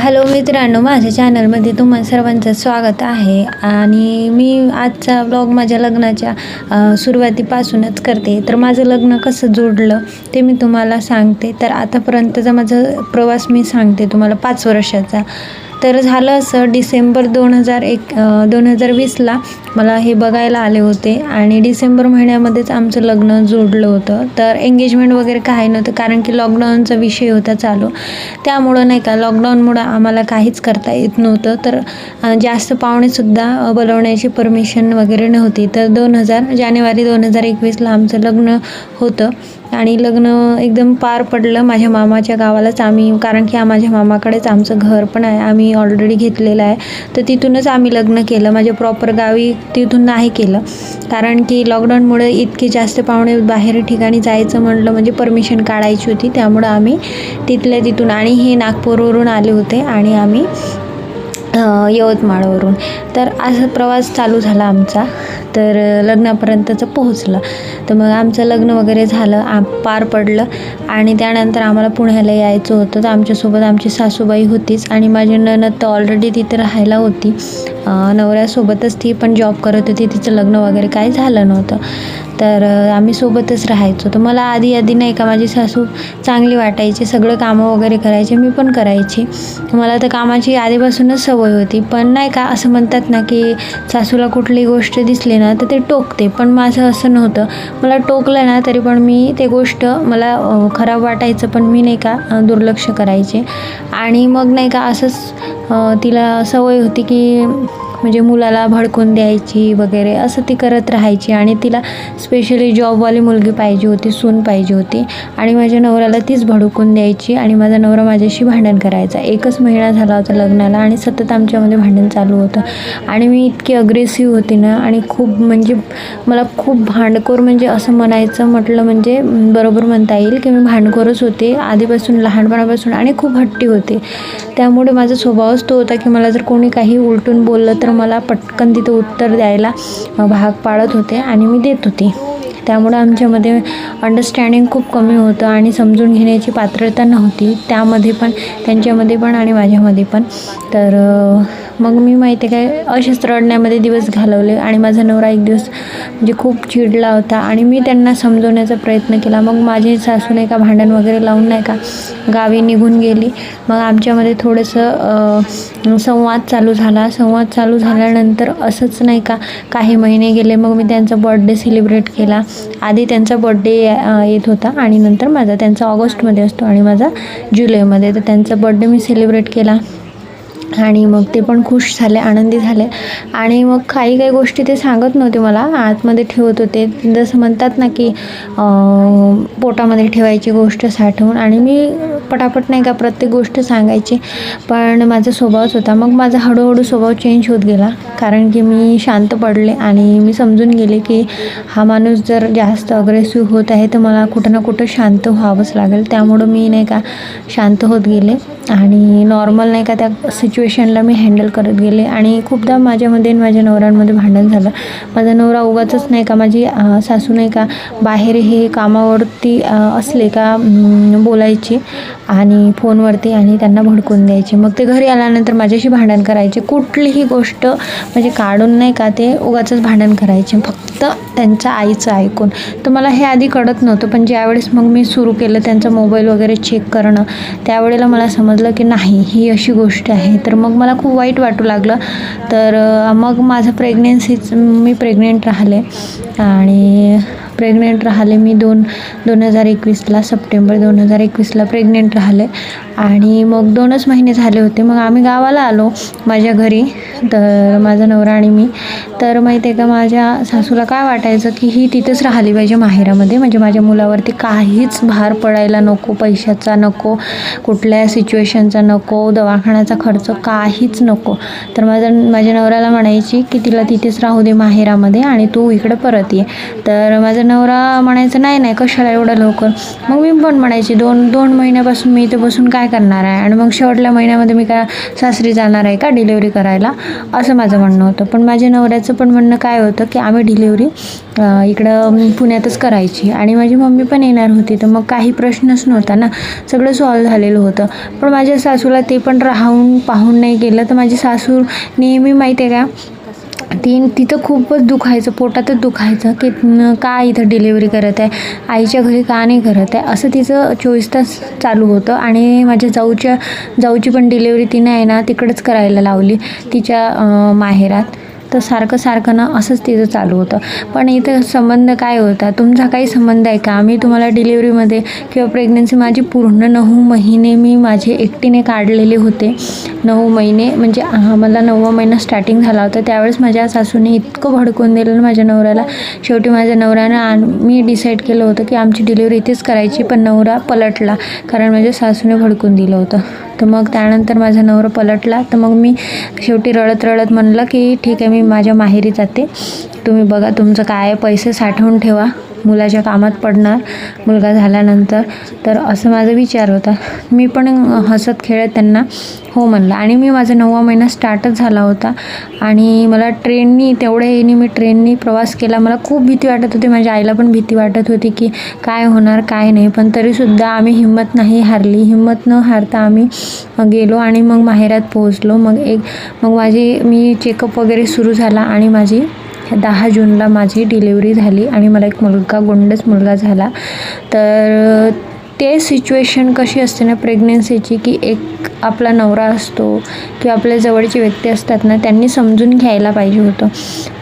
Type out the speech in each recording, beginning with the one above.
Hello मित्रांनो माझ्या चॅनलमध्ये तुम्हा सर्वांचं स्वागत आहे आणि मी आजचा ब्लॉग माझ्या लग्नाच्या सुरुवातीपासूनच करते. तर माझं लग्न कसं जोडलं ते मी तुम्हाला सांगते. तर आतापर्यंतचा माझा प्रवास मी सांगते तुम्हाला पाच वर्षाचा. तर झालं असं डिसेंबर दोन हजार एक दोन हजार वीसला मला हे बघायला आले होते आणि डिसेंबर महिन्यामध्येच आमचं लग्न जोडलं होतं. तर एंगेजमेंट वगैरे काही नव्हतं कारण की लॉकडाऊनचा विषय होता चालू. त्यामुळं नाही का लॉकडाऊनमुळं आम्हाला काहीच करता येत नव्हतं. तर जास्त पाहुणेसुद्धा बोलवण्याची परमिशन वगैरे नव्हती. तर दोन हजार जानेवारी दोन हजार एकवीसला आमचं लग्न होतं. आणि लग्न एकदम पार पडलं माझ्या मामाच्या गावालाच. आम्ही कारण की माझ्या मामाकडेच आमचं घर पण आहे. आम्ही ऑलरेडी घेतलेलं आहे. तर तिथूनच आम्ही लग्न केलं. माझ्या प्रॉपर गावी तिथून नाही केलं. कारण की लॉकडाऊनमुळे इतके जास्त पाहुणे बाहेर ठिकाणी जायचं म्हटलं म्हणजे परमिशन काढायची होती. त्यामुळं आम्ही तिथल्या तिथून आणि हे नागपूरवरून आले होते आणि आम्ही यवतमाळवरून. तर असा प्रवास चालू झाला आमचा. तर लग्नापर्यंतचं पोहोचलं. तर मग आमचं लग्न वगैरे झालं आ पार पडलं आणि त्यानंतर आम्हाला पुण्याला यायचं होतं. तर आमच्यासोबत आमची सासूबाई होतीच आणि माझी नणद तर ऑलरेडी तिथे राहायला होती. नवऱ्यासोबतच ती पण जॉब करत होती. तिचं लग्न वगैरे काही झालं नव्हतं. तर आम्ही सोबतच राहायचो. तर मला आधी आधी नाही का माझी सासू चांगली वाटायची सगळं कामं वगैरे करायचे मी पण करायची. मला तर कामाची आधीपासूनच सवय होती. पण नाही का असं म्हणतात ना की सासूला कुठली गोष्ट दिसली ना तर ते टोकते. पण माझं असं नव्हतं. मला टोकलं ना तरी पण मी ते गोष्ट मला खराब वाटायचं पण मी नाही का दुर्लक्ष करायचे. आणि मग नाही का असंच तिला सवय होती की म्हणजे मुलाला भडकून द्यायची वगैरे असं ती करत राहायची आणि तिला स्पेशली जॉबवाली मुलगी पाहिजे होती सून पाहिजे होती. आणि माझ्या नवऱ्याला तीच भडकून द्यायची आणि माझा नवरा माझ्याशी भांडण करायचा. एकच महिना झाला होता लग्नाला आणि सतत आमच्यामध्ये भांडण चालू होतं. आणि मी इतकी अग्रेसिव्ह होती ना आणि खूप म्हणजे मला खूप भांडखोर म्हणजे असं म्हणायचं म्हटलं म्हणजे बरोबर म्हणता येईल की मी भांडखोरच होते. आधीपासून लहानपणापासून आणि खूप हट्टी होते. त्यामुळे माझा स्वभावच तो होता की मला जर कोणी काही उलटून बोललं तर मला पटकन तिथं उत्तर द्यायला भाग पाडत होते आणि मी देत होती. त्यामुळं आमच्यामध्ये अंडरस्टँडिंग खूप कमी होतं आणि समजून घेण्याची पात्रता नव्हती. त्यामध्ये पण त्यांच्यामध्ये पण आणि माझ्यामध्ये पण. तर मग मी माहिती आहे काय असेच रडण्यामध्ये दिवस घालवले आणि माझा नवरा एक दिवस म्हणजे खूप चिडला होता आणि मी त्यांना समजवण्याचा प्रयत्न केला. मग माझी सासू नाही का भांडण वगैरे लावून नाही का गावी निघून गेली. मग आमच्यामध्ये थोडंसं संवाद चालू झाला. संवाद चालू झाल्यानंतर असंच नाही का काही महिने गेले मग मी त्यांचा बर्थडे सेलिब्रेट केला. आधी त्यांचा बर्थडे येत होता आणि नंतर माझा त्यांचा ऑगस्टमध्ये असतो आणि माझा जुलैमध्ये. तर त्यांचा बर्थडे मी सेलिब्रेट केला. आणि मग ते पण खुश झाले आनंदी झाले. आणि मग काही काही गोष्टी ते सांगत नव्हते मला. आतमध्ये ठेवत होते. जसं म्हणतात ना की पोटामध्ये ठेवायची गोष्ट साठवून. आणि मी पटापट नाही का प्रत्येक गोष्ट सांगायची. पण माझा स्वभावच होता. मग माझा हळूहळू स्वभाव चेंज होत गेला. कारण की मी शांत पडले आणि मी समजून गेले की हा माणूस जर जास्त अग्रेसिव्ह होत आहे तर मला कुठं ना कुठं शांत व्हावंच लागेल. त्यामुळं मी नाही का शांत होत गेले. आणि नॉर्मल नाही का त्या सिच्युएशनला मी हँडल करत गेले आणि खूपदा माझ्यामध्ये आणि माझ्या नवऱ्यांमध्ये भांडण झालं. माझा नवरा उगाचच नाही का माझी सासू नाही का बाहेर हे कामावरती असले का बोलायची आणि फोनवरती आणि त्यांना भडकून द्यायचे. मग ते घरी आल्यानंतर माझ्याशी भांडण करायचे. कुठलीही गोष्ट म्हणजे काढून नाही का ते उगाचंच भांडण करायचे. फक्त त्यांच्या आईचं ऐकून. तर मला हे आधी कळत नव्हतं पण ज्यावेळेस मग मी सुरू केलं त्यांचा मोबाईल वगैरे चेक करणं त्यावेळेला मला समजलं की नाही ही अशी गोष्ट आहे. तर मग मला खूप वाईट वाटू लागलं. तर मग माझं प्रेग्नेन्सीच मी प्रेग्नेंट राहिले. आणि प्रेग्नेंट राहिले मी दोन दोन हजार एकवीसला सप्टेंबर दोन हजार एकवीसला प्रेग्नेंट राहिले. आणि मग दोनच महिने झाले होते. मग आम्ही गावाला आलो माझ्या घरी. तर माझा नवरा आणि मी. तर माहिती आहे का माझ्या सासूला काय वाटायचं की ही तिथंच राहिली पाहिजे माहेरामध्ये. म्हणजे माझ्या मुलावरती काहीच भार पडायला नको पैशाचा नको कुठल्या सिच्युएशनचा नको दवाखान्याचा खर्च काहीच नको. तर माझा माझ्या नवऱ्याला म्हणायची की तिला तिथेच राहू दे माहेरामध्ये आणि तू इकडं परत ये. तर माझा नवरा म्हणायचा नाही नाही कशाला एवढं लवकर? मग मी पण म्हणायची दोन दोन महिन्यापासून मी इथे बसून काय करणार आहे? आणि मग शेवटल्या महिन्यामध्ये मी काय सासरी जाणार आहे का डिलेवरी करायला? असं माझं म्हणणं होतं. पण माझ्या नवऱ्याचं पण म्हणणं काय होतं की आम्ही डिलेवरी इकडं पुण्यातच करायची. आणि माझी मम्मी पण येणार होती तर मग काही प्रश्नच नव्हता ना. सगळं सॉल्व झालेलं होतं. पण माझ्या सासूला ते पण राहून पाहून नाही गेलं. तर माझी सासू नेहमी माहिती आहे का ती तिथं खूपच दुखायचं पोटातच दुखायचं की का इथं डिलेवरी करत आहे? आईच्या घरी का नाही करत आहे? असं तिचं चोवीस तास चालू होतं आणि माझ्या जाऊच्या जाऊची पण डिलेवरी तिने आहे ना तिकडंच करायला लावली तिच्या माहेरात. तर सारखं सारखं ना असंच तिचं चालू होतं. पण इथं संबंध काय होता? तुमचा काही संबंध आहे का? मी तुम्हाला डिलिव्हरीमध्ये किंवा प्रेग्नन्सी माझी पूर्ण नऊ महिने मी माझे एकटीने काढलेले होते. नऊ महिने म्हणजे मला नववा महिना स्टार्टिंग झाला होता. त्यावेळेस माझ्या सासूने इतकं भडकून दिलं माझ्या नवऱ्याला. शेवटी माझ्या नवऱ्यानं आण मी डिसाईड केलं होतं की आमची डिलिव्हरी इथेच करायची पण नवरा पलटला. कारण माझ्या सासूने भडकून दिलं होतं. तर मग त्यानंतर माझा नवरा पलटला. तर मग मी शेवटी रडत रडत म्हणलं की ठीक आहे मी माझ्या माहेरी जाते. तुम्ही बघा तुमचं काय पैसे साठवून ठेवा. मुलाच्या कामात पडणार मुलगा झाल्यानंतर. तर असं माझा विचार होता. मी पण हसत खेळत त्यांना हो म्हणलं. आणि मी माझा नववा महिना स्टार्टच झाला होता. आणि मला ट्रेननी तेवढ्या येणे मी ट्रेननी प्रवास केला. मला खूप भीती वाटत होती. माझ्या आईला पण भीती वाटत होती की काय होणार काय नाही. पण तरीसुद्धा आम्ही हिंमत नाही हारली. हिंमत न हारता आम्ही गेलो आणि मग माहेरात पोहोचलो. मग एक मग माझी मी चेकअप वगैरे सुरू झाला आणि माझी दहा जूनला माझी डिलेवरी झाली आणि मला एक मुलगा गुंडच मुलगा झाला. तर ते सिच्युएशन कशी असते ना प्रेग्नन्सीची की एक आपला नवरा असतो किंवा आपल्या जवळचे व्यक्ती असतात ना त्यांनी समजून घ्यायला पाहिजे होतं.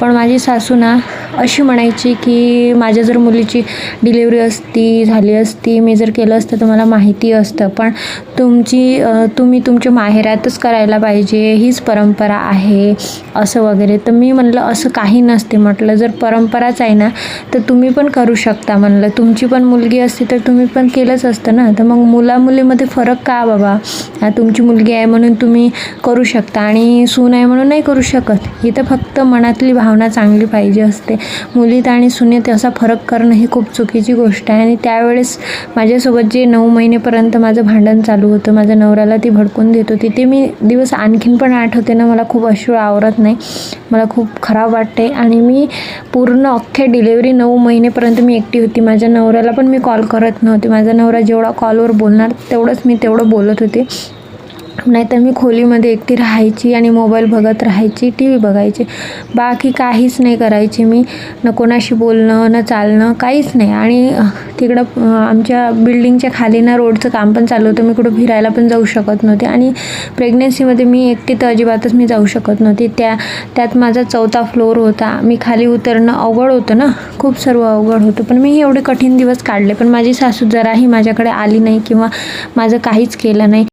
पण माझी सासू ना अशी म्हणायची की माझ्या जर मुलीची डिलेवरी असती झाली असती मी जर केलं असतं तर मला माहिती असतं. पण तुमची तुम्ही तुमच्या माहेरातच करायला पाहिजे हीच परंपरा आहे असं वगैरे. तर मी म्हणलं असं काही नसते म्हटलं. जर परंपराच आहे ना तर तुम्ही पण करू शकता म्हणलं. तुमची पण मुलगी असती तर तुम्ही पण केलंच असतं ना. तर मग मुलामुलीमध्ये फरक का बाबा? हा, तुमची मुलगी आहे म्हणून तुम्ही करू शकता आणि सून आहे म्हणून नाही करू शकत. इथं फक्त मनातली भावना चांगली पाहिजे असते. मुलीत आणि सुनेत असा फरक करणं ही खूप चुकीची गोष्ट आहे आणि त्यावेळेस माझ्यासोबत जे नऊ महिनेपर्यंत माझं भांडण चालू होतं माझ्या नवऱ्याला ती भडकून देत होती ते मी दिवस आणखीन पण आठवते ना. मला खूप अश्रू आवरत नाही. मला खूप खराब वाटते आणि मी पूर्ण अख्ख्या डिलेवरी नऊ महिनेपर्यंत मी एकटी होती. माझ्या नवऱ्याला पण मी कॉल करत नव्हते. माझा नवरा जेवढा कॉलवर बोलणार तेवढंच मी तेवढं बोलत होते. नाहीतर मी खोलीमध्ये एकटी राहायची आणि मोबाईल बघत राहायची टी व्ही बघायची. बाकी काहीच नाही करायची मी. न कोणाशी बोलणं न चालणं काहीच नाही. आणि तिकडं आमच्या बिल्डिंगच्या खाली ना रोडचं काम पण चालू होतं. मी कुठं फिरायला पण जाऊ शकत नव्हते. आणि प्रेग्नेन्सीमध्ये मी एकटी तर अजिबातच मी जाऊ शकत नव्हती. त्या त्यात माझा चौथा फ्लोअर होता. मी खाली उतरणं अवघड होतं ना. खूप सर्व अवघड होतं. पण मी एवढे कठीण दिवस काढले. पण माझी सासू जराही माझ्याकडे आली नाही किंवा माझं काहीच केलं नाही.